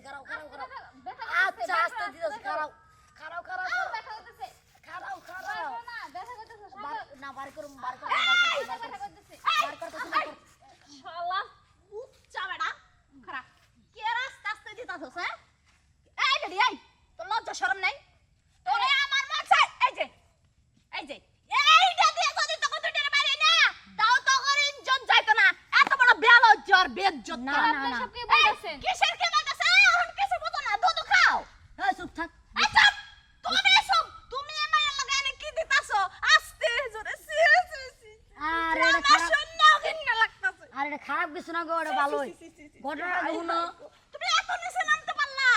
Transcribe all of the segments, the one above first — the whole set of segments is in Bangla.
দিতেছি খারাও খারাও খারাও আচ্ছা আস্তে দিতেছি খারাও খারাও খারাও খারাও। খারাও না। বার- না বার করুম বার করতেছে। বার করতেছি শালা, উচ্চা বেড়া। খারাপ। কে রে আস্তে আস্তে দিতাছস, হ্যাঁ? এই বেডি, এই, তোর লজ্জা শরম নাই? তোরে আমার এই যে, এই যে, এইটা দিয়ে যদি তোকে দুইটার বাইরে না, তাও তোর ইজ্জত যাইতো না। এত বড় বেলজ্জা আর বেজ্জত। না, না। কিসের কি বলতেছে? এখন কিছু বুঝো না, দুধ খাও। এই চুপ থাক আচ্ছা, তুমি এসব, তুমি এই মায়ের লগে এনে কি দিতাছো? আস্তে জোরে, সি, সি, সি। আরে এটা আমার খারাপ শূন্যও ঘৃণা লাগতাছে। আরে এটা খারাপ কিছু না গো এটা ভালোই। ঘটনাটা শুনো তুমি এত নিচে নামতে পারলা।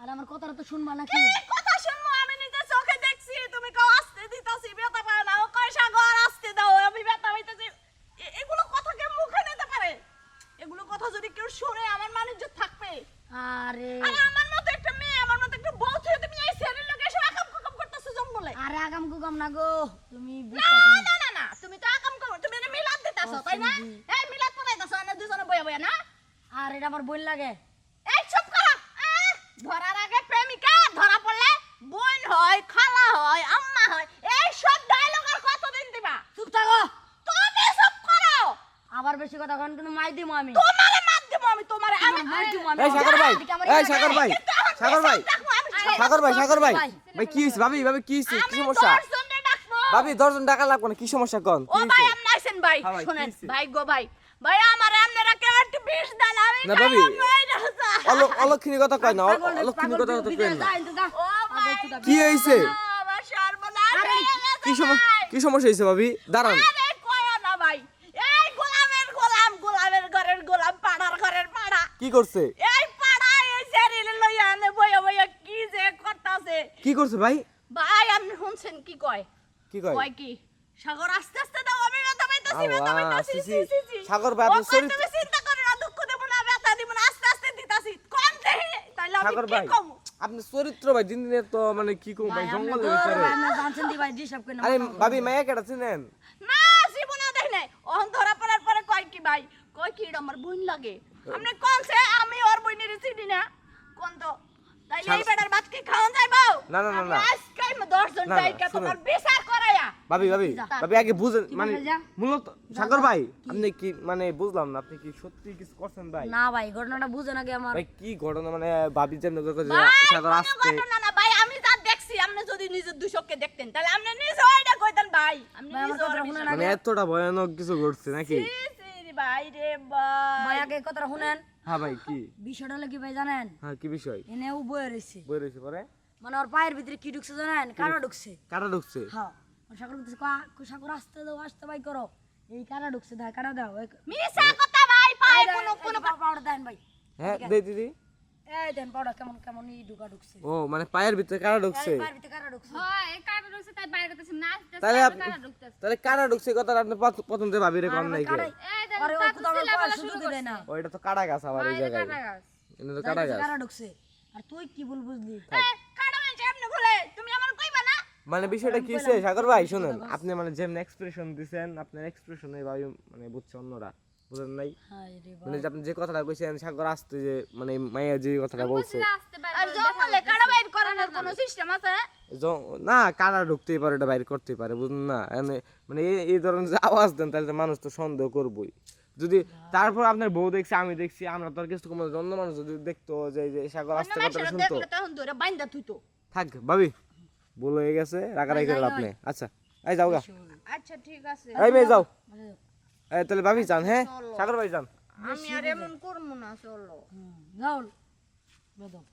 আর আমার কথাটা তো শুনবা নাকি? কি কথা শুনব? আমি নিজে চোখে দেখছি তুমি কাউ আসতে দিতাছি বেতা পারে না। ও কয় সাগর আসতে দাও আমি বেতা হইতাছি এগুলো কথা কেউ মুখে নিতে পারে? এগুলো কথা যদি কেউ শুনে আমার মানুষ থাকবে। আরে। আমার মতো একটা মেয়ে আমার মতো একটা বউ থেকে তুমি এই ছেলের লোকে এসে আকাম কুকাম করতেছো জঙ্গলে? আরে আগাম গুগাম না গো তুমি না না। না তুমি তো আকাম করো তুমি মিলাদ দিতাছো তাই না অসুবিধে। এই মিলাদ পড়াইতাছো না দুজনে বইয়া বইয়া না আর এটা আমার বোন লাগে। এই চুপ করো। ধরার আগে প্রেমিকা ধরা পড়লে বোন হয় খালা হয় আম্মা হয় এই সব ডায়লগ আর কতদিন দিবা? চুপ থাকো। তুমি চুপ করো। আবার বেশি কথা কন কিন্তু মাই দিমু আমি। তোমারে মার দেবো আমি তোমারে আমি মার দিমু আমি। এই সাগর ভাই এই সাগর ভাই সাগর ভাই। সাগর ভাই সাগর ভাই। ভাই। কি হইছে? ভাবি ভাবি কি হইছে? কি সমস্যা। ভাবি দশজন টাকা লাগবে না? কি সমস্যা কোন? ও ভাই আপনি আইছেন ভাই। হ্যাঁ ভাই, শুনেন ভাই গো ভাই। ভাই আমার আপনারা কেউ একটু বিষ দেন আমি না, ভাবি। অলক্ষিনী কথা কয় না অলক্ষিনী কথা কথা কয় না। কি হয়ে গেছে কি সমস্যা কি সমস্যা হইছে ভাবি? দাঁড়ান। আরে কয়ো না ভাই। এই গোলামের গোলাম গোলামের ঘরের গোলাম পাড়ার ঘরের পাড়া। কি করছে? কি যে করতাছে। কি করছে ভাই? ভাই আপনি শুনছেন কি কয়? কি কয়? কয় কি? সাগর আস্তে আস্তে দাও আমি ব্যথা পাইতাছি ব্যথা পাইতাছি সি, সি সি। সি সি। সাগর ভাই, ও আপনার শরীর- তুমি চিন্তা করো না দুঃখ দেব না ব্যথা দিব না আস্তে আস্তে দিতাছি কোন দেহি তাইলে আমি সাগর ভাই আপনি চরিত্র ভাই দিন দিনে তো মানে কি কম ভাই ধর, ভিতরে আরে ভাবি মায়া কেটা চিনেন? না জীবনে দেখ নাই। অহন ধরা পড়ার পরে কয় কি ভাই কয় কি আমার বোন লাগে? আপনি কোন সে? আমি ওর বোনের চিনি না। কোন তো? তাইলে এই বেটার ভাত কি খাওয়ান যাইবো? না, না, না, না। আজকে আমি দশজন না, না, তোমার বিচার ভাবি ভাবি ভাবি আগে বুঝেন মানে মূলত সাগর ভাই আপনি কি মানে বুঝলাম না আপনি কি সত্যি কিছু করছেন ভাই? না ভাই ঘটনাটা বুঝে নাকি আমার। ভাই কি ঘটনা মানে ভাবি যেমন করে সাগর আসতে ঘটনা না ভাই আমি যা দেখছি আপনি যদি নিজের দুই চোখে দেখতেন তাহলে আপনি নিজে ওইটা কইতেন ভাই। আপনি নিজে মানে এতটা ভয়ানক কিছু ঘটছে নাকি? ভাই রে ভাই। ভাই আগে কথাটা শুনেন। হ্যাঁ ভাই কি? বিষয়টা হলো কি ভাই জানেন? হ্যাঁ কি বিষয়? এনে ও বয়ে রয়েছে বই রয়েছে পরে? মানে ওর পায়ের ভিতরে কি ঢুকছে জানেন? কারা ঢুকছে। কারা ঢুকছে? হ্যাঁ। সাগর ঢুকছে সাগর আসতে দাও আসতে ভাই করো। এই কারা ঢুকছে দেখ কারা দাও। এই- কথা ভাই পায় এই দেন, কোনো এই কোনো যে পা- পাউডার দেন ভাই। হ্যাঁ দে দিদি। এই দেন পাউডার কেমন কেমন ই ঢুকা ঢুকছে। ও মানে পায়ের ভিতরে কারা ঢুকছে? পায়ের ভিতরে কারা ঢুকছে। হয় এই কাটা ঢুকছে তাই বাইরে করতেছি না তাহলে আপ- তাহলে কারা ঢুকছে কথা আপনি প্রথম যে ভাবিরে কম নাই কে? আরে ও তো আমার না। ও তো কাটা গাছ আবার এই জায়গায়। এটা তো কাটা গাছ। কারা ঢুকছে। আর তুই কি বল বুঝলি কাটা মানে আপনি বলে তুমি আমার কইবা না মানে বিষয়টা কি হচ্ছে সাগর ভাই শুনুন আপনি মানে যেমন এক্সপ্রেশন দিছেন আপনার এক্সপ্রেশনে ভাই মানে বুঝছে অন্যরা বুঝেন নাই? মানে যে আপনি যে কথাটা কইছেন সাগর আসতে যে মানে মাইয়া যে কথাটা বলছে। আর জঙ্গলে কাটা বাইর করানোর কোনো সিস্টেম আছে? না কারা ঢুকতেই পারে এটা বাইর করতেই পারে বুঝুন না? মানে এই- এই ধরনের যে আওয়াজ দেন তাহলে তো মানুষ তো সন্দেহ করবই। যদি তারপর আপনার বউ দেখছি আমি দেখছি আমরা তো আর কিছু কম অন্য মানুষ যদি দেখতো যে সাগর আসতে কথাটা শুনতো। দেখলে তখন ধরে বাইন্দা তুই তো থাক ভাবি। ভুল হয়ে গেছে রাগারাগি করে লাভ নেই। আচ্ছা এই যাও গা। আচ্ছা ঠিক আছে। এই ভাই যাও। এই তাহলে ভাবি যান হ্যাঁ? সাগর ভাই যান। আমি আর এমন করব না চলো। যাও। বেদম।